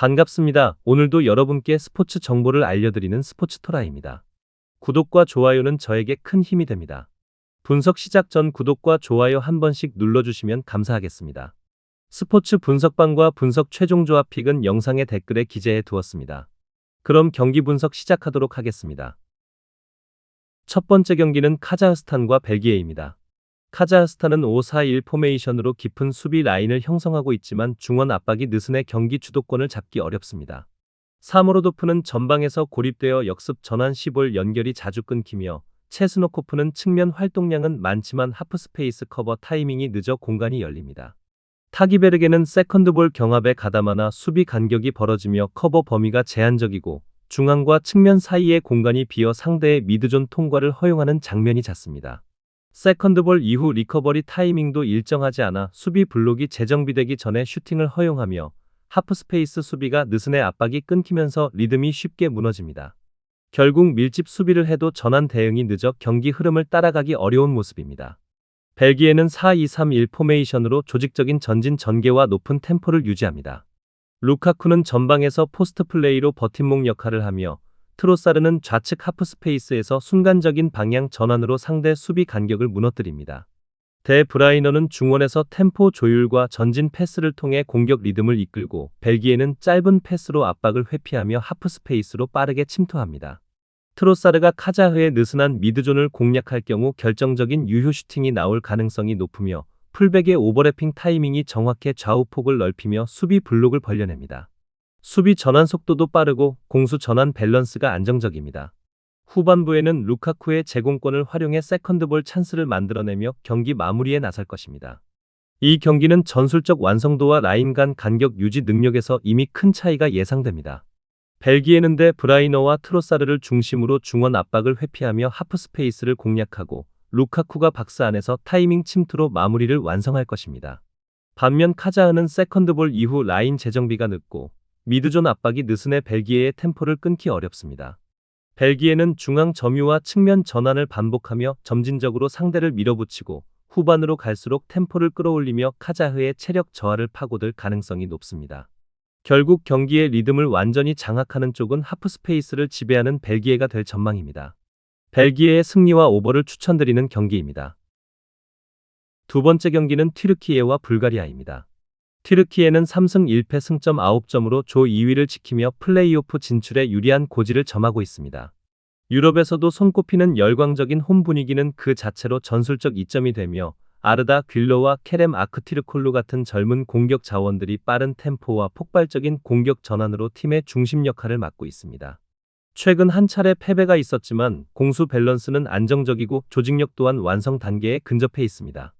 반갑습니다. 오늘도 여러분께 스포츠 정보를 알려드리는 스포츠토라입니다. 구독과 좋아요는 저에게 큰 힘이 됩니다. 분석 시작 전 구독과 좋아요 한 번씩 눌러주시면 감사하겠습니다. 스포츠 분석방과 분석 최종 조합 픽은 영상의 댓글에 기재해 두었습니다. 그럼 경기 분석 시작하도록 하겠습니다. 첫 번째 경기는 카자흐스탄과 벨기에입니다. 카자흐스탄은 5-4-1 포메이션으로 깊은 수비 라인을 형성하고 있지만 중원 압박이 느슨해 경기 주도권을 잡기 어렵습니다. 사모로도프는 전방에서 고립되어 역습 전환 시볼 연결이 자주 끊기며 체스노코프는 측면 활동량은 많지만 하프스페이스 커버 타이밍이 늦어 공간이 열립니다. 타기베르게는 세컨드볼 경합에 가담하나 수비 간격이 벌어지며 커버 범위가 제한적이고 중앙과 측면 사이의 공간이 비어 상대의 미드존 통과를 허용하는 장면이 잦습니다. 세컨드볼 이후 리커버리 타이밍도 일정하지 않아 수비 블록이 재정비되기 전에 슈팅을 허용하며 하프스페이스 수비가 느슨의 압박이 끊기면서 리듬이 쉽게 무너집니다. 결국 밀집 수비를 해도 전환 대응이 늦어 경기 흐름을 따라가기 어려운 모습입니다. 벨기에는 4-2-3-1 포메이션으로 조직적인 전진 전개와 높은 템포를 유지합니다. 루카쿠는 전방에서 포스트 플레이로 버팀목 역할을 하며 트로사르는 좌측 하프 스페이스에서 순간적인 방향 전환으로 상대 수비 간격을 무너뜨립니다. 데 브라이너는 중원에서 템포 조율과 전진 패스를 통해 공격 리듬을 이끌고 벨기에는 짧은 패스로 압박을 회피하며 하프 스페이스로 빠르게 침투합니다. 트로사르가 카자흐의 느슨한 미드존을 공략할 경우 결정적인 유효 슈팅이 나올 가능성이 높으며 풀백의 오버래핑 타이밍이 정확해 좌우폭을 넓히며 수비 블록을 벌려냅니다. 수비 전환 속도도 빠르고 공수 전환 밸런스가 안정적입니다. 후반부에는 루카쿠의 제공권을 활용해 세컨드볼 찬스를 만들어내며 경기 마무리에 나설 것입니다. 이 경기는 전술적 완성도와 라인 간 간격 유지 능력에서 이미 큰 차이가 예상됩니다. 벨기에는 데 브라이너와 트로사르를 중심으로 중원 압박을 회피하며 하프 스페이스를 공략하고 루카쿠가 박스 안에서 타이밍 침투로 마무리를 완성할 것입니다. 반면 카자흐는 세컨드볼 이후 라인 재정비가 늦고 미드존 압박이 느슨해 벨기에의 템포를 끊기 어렵습니다. 벨기에는 중앙 점유와 측면 전환을 반복하며 점진적으로 상대를 밀어붙이고 후반으로 갈수록 템포를 끌어올리며 카자흐의 체력 저하를 파고들 가능성이 높습니다. 결국 경기의 리듬을 완전히 장악하는 쪽은 하프스페이스를 지배하는 벨기에가 될 전망입니다. 벨기에의 승리와 오버를 추천드리는 경기입니다. 두 번째 경기는 튀르키예와 불가리아입니다. 튀르키예는 3승 1패 승점 9점으로 조 2위를 지키며 플레이오프 진출에 유리한 고지를 점하고 있습니다. 유럽에서도 손꼽히는 열광적인 홈 분위기는 그 자체로 전술적 이점이 되며 아르다 귤로와 케렘 아크티르콜루 같은 젊은 공격 자원들이 빠른 템포와 폭발적인 공격 전환으로 팀의 중심 역할을 맡고 있습니다. 최근 한 차례 패배가 있었지만 공수 밸런스는 안정적이고 조직력 또한 완성 단계에 근접해 있습니다.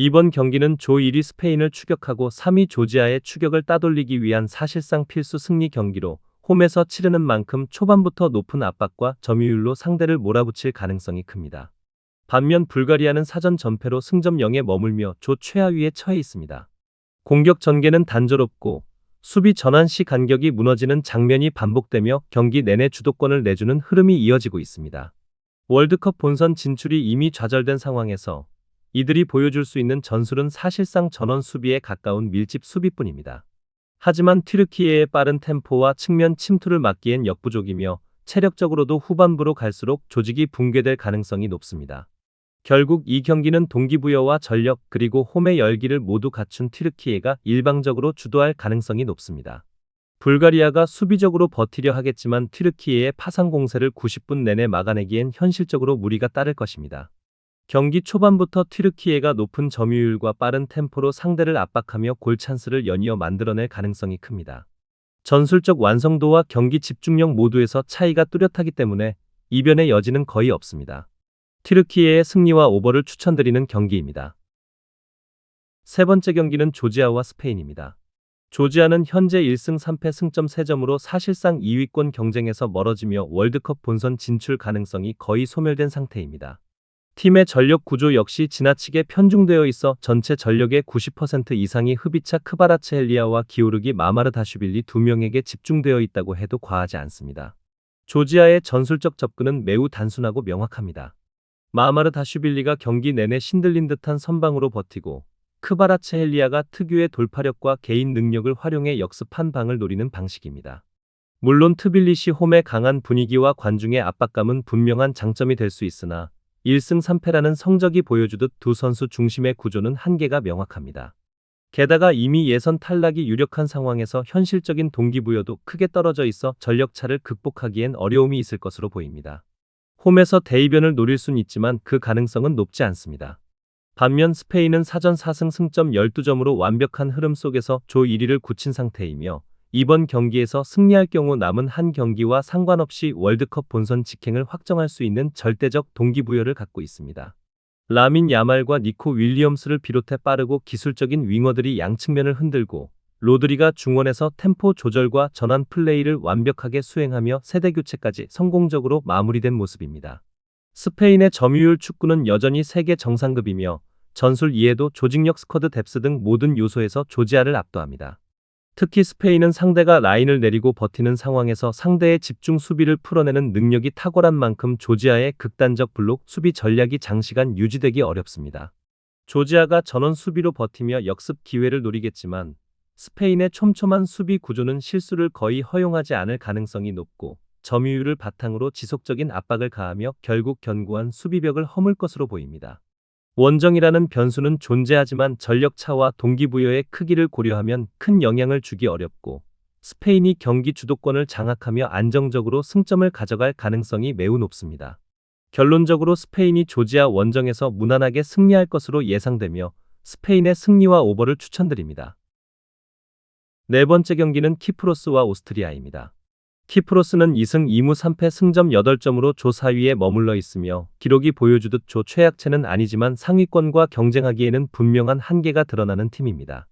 이번 경기는 조 1위 스페인을 추격하고 3위 조지아의 추격을 따돌리기 위한 사실상 필수 승리 경기로 홈에서 치르는 만큼 초반부터 높은 압박과 점유율로 상대를 몰아붙일 가능성이 큽니다. 반면 불가리아는 사전 전패로 승점 0에 머물며 조 최하위에 처해 있습니다. 공격 전개는 단조롭고 수비 전환 시 간격이 무너지는 장면이 반복되며 경기 내내 주도권을 내주는 흐름이 이어지고 있습니다. 월드컵 본선 진출이 이미 좌절된 상황에서 이들이 보여줄 수 있는 전술은 사실상 전원 수비에 가까운 밀집 수비뿐입니다. 하지만 튀르키예의 빠른 템포와 측면 침투를 막기엔 역부족이며 체력적으로도 후반부로 갈수록 조직이 붕괴될 가능성이 높습니다. 결국 이 경기는 동기부여와 전력 그리고 홈의 열기를 모두 갖춘 튀르키예가 일방적으로 주도할 가능성이 높습니다. 불가리아가 수비적으로 버티려 하겠지만 튀르키예의 파상 공세를 90분 내내 막아내기엔 현실적으로 무리가 따를 것입니다. 경기 초반부터 튀르키예가 높은 점유율과 빠른 템포로 상대를 압박하며 골 찬스를 연이어 만들어낼 가능성이 큽니다. 전술적 완성도와 경기 집중력 모두에서 차이가 뚜렷하기 때문에 이변의 여지는 거의 없습니다. 튀르키예의 승리와 오버를 추천드리는 경기입니다. 세 번째 경기는 조지아와 스페인입니다. 조지아는 현재 1승 3패 승점 3점으로 사실상 2위권 경쟁에서 멀어지며 월드컵 본선 진출 가능성이 거의 소멸된 상태입니다. 팀의 전력 구조 역시 지나치게 편중되어 있어 전체 전력의 90% 이상이 흡이차 크바라체헬리아와 기오르기 마마르다슈빌리 두 명에게 집중되어 있다고 해도 과하지 않습니다. 조지아의 전술적 접근은 매우 단순하고 명확합니다. 마마르다슈빌리가 경기 내내 신들린 듯한 선방으로 버티고 크바라체헬리아가 특유의 돌파력과 개인 능력을 활용해 역습 한 방을 노리는 방식입니다. 물론 트빌리시 홈의 강한 분위기와 관중의 압박감은 분명한 장점이 될 수 있으나 1승 3패라는 성적이 보여주듯 두 선수 중심의 구조는 한계가 명확합니다. 게다가 이미 예선 탈락이 유력한 상황에서 현실적인 동기부여도 크게 떨어져 있어 전력차를 극복하기엔 어려움이 있을 것으로 보입니다. 홈에서 대이변을 노릴 순 있지만 그 가능성은 높지 않습니다. 반면 스페인은 사전 4승 승점 12점으로 완벽한 흐름 속에서 조 1위를 굳힌 상태이며 이번 경기에서 승리할 경우 남은 한 경기와 상관없이 월드컵 본선 직행을 확정할 수 있는 절대적 동기부여를 갖고 있습니다. 라민 야말과 니코 윌리엄스를 비롯해 빠르고 기술적인 윙어들이 양측면을 흔들고 로드리가 중원에서 템포 조절과 전환 플레이를 완벽하게 수행하며 세대 교체까지 성공적으로 마무리된 모습입니다. 스페인의 점유율 축구는 여전히 세계 정상급이며 전술 이해도 조직력 스쿼드 뎁스 등 모든 요소에서 조지아를 압도합니다. 특히 스페인은 상대가 라인을 내리고 버티는 상황에서 상대의 집중 수비를 풀어내는 능력이 탁월한 만큼 조지아의 극단적 블록 수비 전략이 장시간 유지되기 어렵습니다. 조지아가 전원 수비로 버티며 역습 기회를 노리겠지만 스페인의 촘촘한 수비 구조는 실수를 거의 허용하지 않을 가능성이 높고 점유율을 바탕으로 지속적인 압박을 가하며 결국 견고한 수비벽을 허물 것으로 보입니다. 원정이라는 변수는 존재하지만 전력 차와 동기부여의 크기를 고려하면 큰 영향을 주기 어렵고 스페인이 경기 주도권을 장악하며 안정적으로 승점을 가져갈 가능성이 매우 높습니다. 결론적으로 스페인이 조지아 원정에서 무난하게 승리할 것으로 예상되며 스페인의 승리와 오버를 추천드립니다. 네 번째 경기는 키프로스와 오스트리아입니다. 키프로스는 2승 2무 3패 승점 8점으로 조 4위에 머물러 있으며 기록이 보여주듯 조 최약체는 아니지만 상위권과 경쟁하기에는 분명한 한계가 드러나는 팀입니다.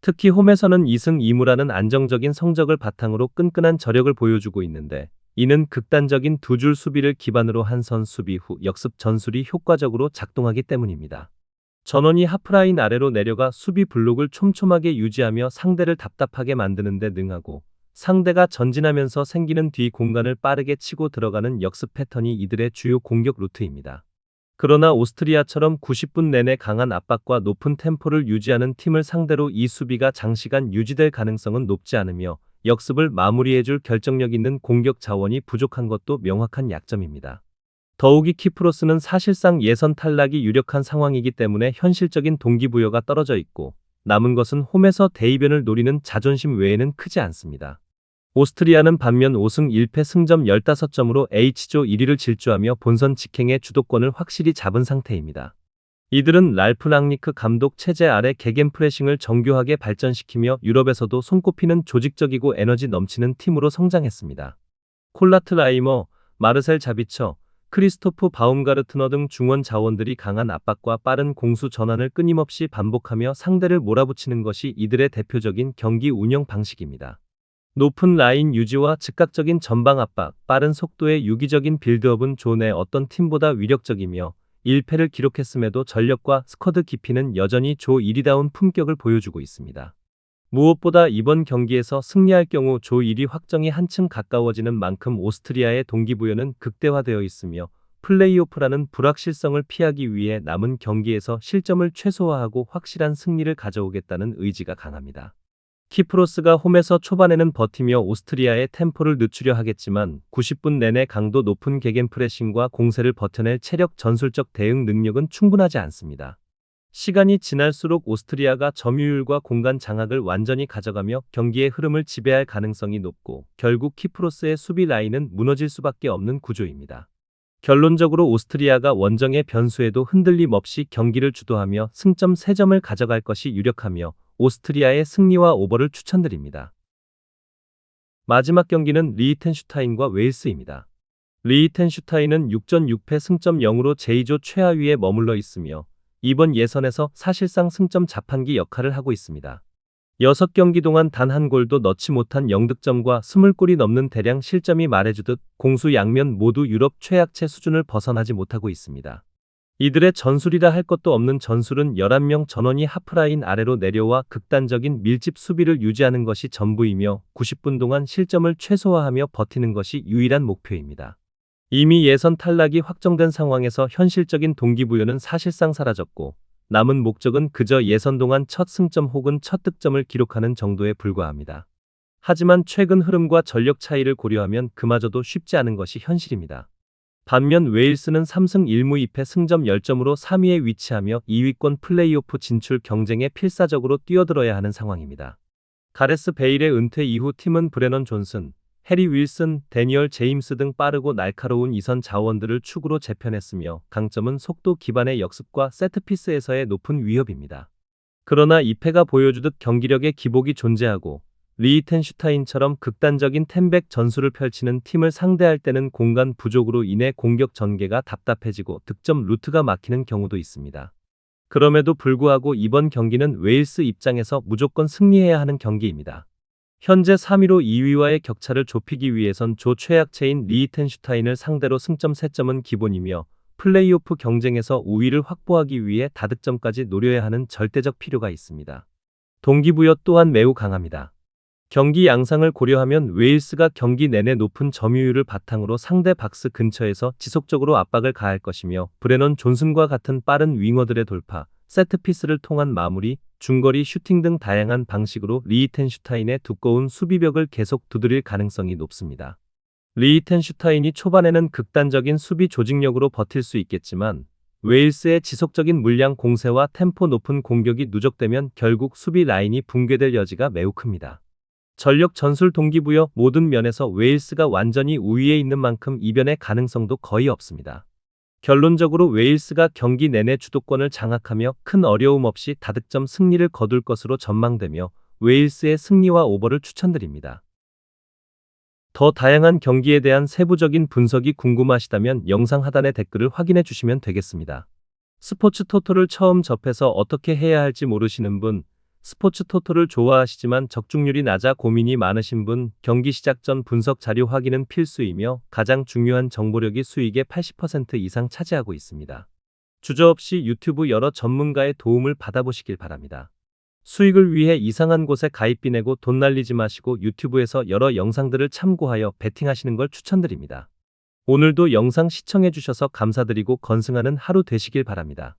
특히 홈에서는 2승 2무라는 안정적인 성적을 바탕으로 끈끈한 저력을 보여주고 있는데 이는 극단적인 두 줄 수비를 기반으로 한 선 수비 후 역습 전술이 효과적으로 작동하기 때문입니다. 전원이 하프라인 아래로 내려가 수비 블록을 촘촘하게 유지하며 상대를 답답하게 만드는 데 능하고 상대가 전진하면서 생기는 뒤 공간을 빠르게 치고 들어가는 역습 패턴이 이들의 주요 공격 루트입니다. 그러나 오스트리아처럼 90분 내내 강한 압박과 높은 템포를 유지하는 팀을 상대로 이 수비가 장시간 유지될 가능성은 높지 않으며 역습을 마무리해줄 결정력 있는 공격 자원이 부족한 것도 명확한 약점입니다. 더욱이 키프로스는 사실상 예선 탈락이 유력한 상황이기 때문에 현실적인 동기부여가 떨어져 있고 남은 것은 홈에서 대이변을 노리는 자존심 외에는 크지 않습니다. 오스트리아는 반면 5승 1패 승점 15점으로 H조 1위를 질주하며 본선 직행의 주도권을 확실히 잡은 상태입니다. 이들은 랄프 랑니크 감독 체제 아래 개겐 프레싱을 정교하게 발전시키며 유럽에서도 손꼽히는 조직적이고 에너지 넘치는 팀으로 성장했습니다. 콜라트 라이머, 마르셀 자비처, 크리스토프 바움가르트너 등 중원 자원들이 강한 압박과 빠른 공수 전환을 끊임없이 반복하며 상대를 몰아붙이는 것이 이들의 대표적인 경기 운영 방식입니다. 높은 라인 유지와 즉각적인 전방 압박, 빠른 속도의 유기적인 빌드업은 존의 어떤 팀보다 위력적이며 1패를 기록했음에도 전력과 스쿼드 깊이는 여전히 조 1위다운 품격을 보여주고 있습니다. 무엇보다 이번 경기에서 승리할 경우 조 1위 확정이 한층 가까워지는 만큼 오스트리아의 동기부여는 극대화되어 있으며 플레이오프라는 불확실성을 피하기 위해 남은 경기에서 실점을 최소화하고 확실한 승리를 가져오겠다는 의지가 강합니다. 키프로스가 홈에서 초반에는 버티며 오스트리아의 템포를 늦추려 하겠지만 90분 내내 강도 높은 개겐 프레싱과 공세를 버텨낼 체력 전술적 대응 능력은 충분하지 않습니다. 시간이 지날수록 오스트리아가 점유율과 공간 장악을 완전히 가져가며 경기의 흐름을 지배할 가능성이 높고 결국 키프로스의 수비 라인은 무너질 수밖에 없는 구조입니다. 결론적으로 오스트리아가 원정의 변수에도 흔들림 없이 경기를 주도하며 승점 3점을 가져갈 것이 유력하며 오스트리아의 승리와 오버를 추천드립니다. 마지막 경기는 리히텐슈타인과 웨일스입니다. 리히텐슈타인은 6전 6패 승점 0으로 제2조 최하위에 머물러 있으며 이번 예선에서 사실상 승점 자판기 역할을 하고 있습니다. 6경기 동안 단 한 골도 넣지 못한 0득점과 20골이 넘는 대량 실점이 말해주듯 공수 양면 모두 유럽 최약체 수준을 벗어나지 못하고 있습니다. 이들의 전술이라 할 것도 없는 전술은 11명 전원이 하프라인 아래로 내려와 극단적인 밀집 수비를 유지하는 것이 전부이며 90분 동안 실점을 최소화하며 버티는 것이 유일한 목표입니다. 이미 예선 탈락이 확정된 상황에서 현실적인 동기부여는 사실상 사라졌고 남은 목적은 그저 예선 동안 첫 승점 혹은 첫 득점을 기록하는 정도에 불과합니다. 하지만 최근 흐름과 전력 차이를 고려하면 그마저도 쉽지 않은 것이 현실입니다. 반면 웨일스는 3승 1무 2패 승점 10점으로 3위에 위치하며 2위권 플레이오프 진출 경쟁에 필사적으로 뛰어들어야 하는 상황입니다. 가레스 베일의 은퇴 이후 팀은 브레넌 존슨, 해리 윌슨, 데니얼 제임스 등 빠르고 날카로운 이선 자원들을 축으로 재편했으며 강점은 속도 기반의 역습과 세트피스에서의 높은 위협입니다. 그러나 2패가 보여주듯 경기력의 기복이 존재하고 리히텐슈타인처럼 극단적인 템백 전술을 펼치는 팀을 상대할 때는 공간 부족으로 인해 공격 전개가 답답해지고 득점 루트가 막히는 경우도 있습니다. 그럼에도 불구하고 이번 경기는 웨일스 입장에서 무조건 승리해야 하는 경기입니다. 현재 3위로 2위와의 격차를 좁히기 위해선 조 최약체인 리히텐슈타인을 상대로 승점 3점은 기본이며 플레이오프 경쟁에서 우위를 확보하기 위해 다득점까지 노려야 하는 절대적 필요가 있습니다. 동기부여 또한 매우 강합니다. 경기 양상을 고려하면 웨일스가 경기 내내 높은 점유율을 바탕으로 상대 박스 근처에서 지속적으로 압박을 가할 것이며 브레넌 존슨과 같은 빠른 윙어들의 돌파, 세트피스를 통한 마무리, 중거리 슈팅 등 다양한 방식으로 리히텐슈타인의 두꺼운 수비벽을 계속 두드릴 가능성이 높습니다. 리히텐슈타인이 초반에는 극단적인 수비 조직력으로 버틸 수 있겠지만 웨일스의 지속적인 물량 공세와 템포 높은 공격이 누적되면 결국 수비 라인이 붕괴될 여지가 매우 큽니다. 전력 전술 동기부여 모든 면에서 웨일스가 완전히 우위에 있는 만큼 이변의 가능성도 거의 없습니다. 결론적으로 웨일스가 경기 내내 주도권을 장악하며 큰 어려움 없이 다득점 승리를 거둘 것으로 전망되며 웨일스의 승리와 오버를 추천드립니다. 더 다양한 경기에 대한 세부적인 분석이 궁금하시다면 영상 하단의 댓글을 확인해 주시면 되겠습니다. 스포츠 토토를 처음 접해서 어떻게 해야 할지 모르시는 분, 스포츠 토토를 좋아하시지만 적중률이 낮아 고민이 많으신 분, 경기 시작 전 분석 자료 확인은 필수이며 가장 중요한 정보력이 수익의 80% 이상 차지하고 있습니다. 주저없이 유튜브 여러 전문가의 도움을 받아보시길 바랍니다. 수익을 위해 이상한 곳에 가입비 내고 돈 날리지 마시고 유튜브에서 여러 영상들을 참고하여 베팅하시는 걸 추천드립니다. 오늘도 영상 시청해주셔서 감사드리고 건승하는 하루 되시길 바랍니다.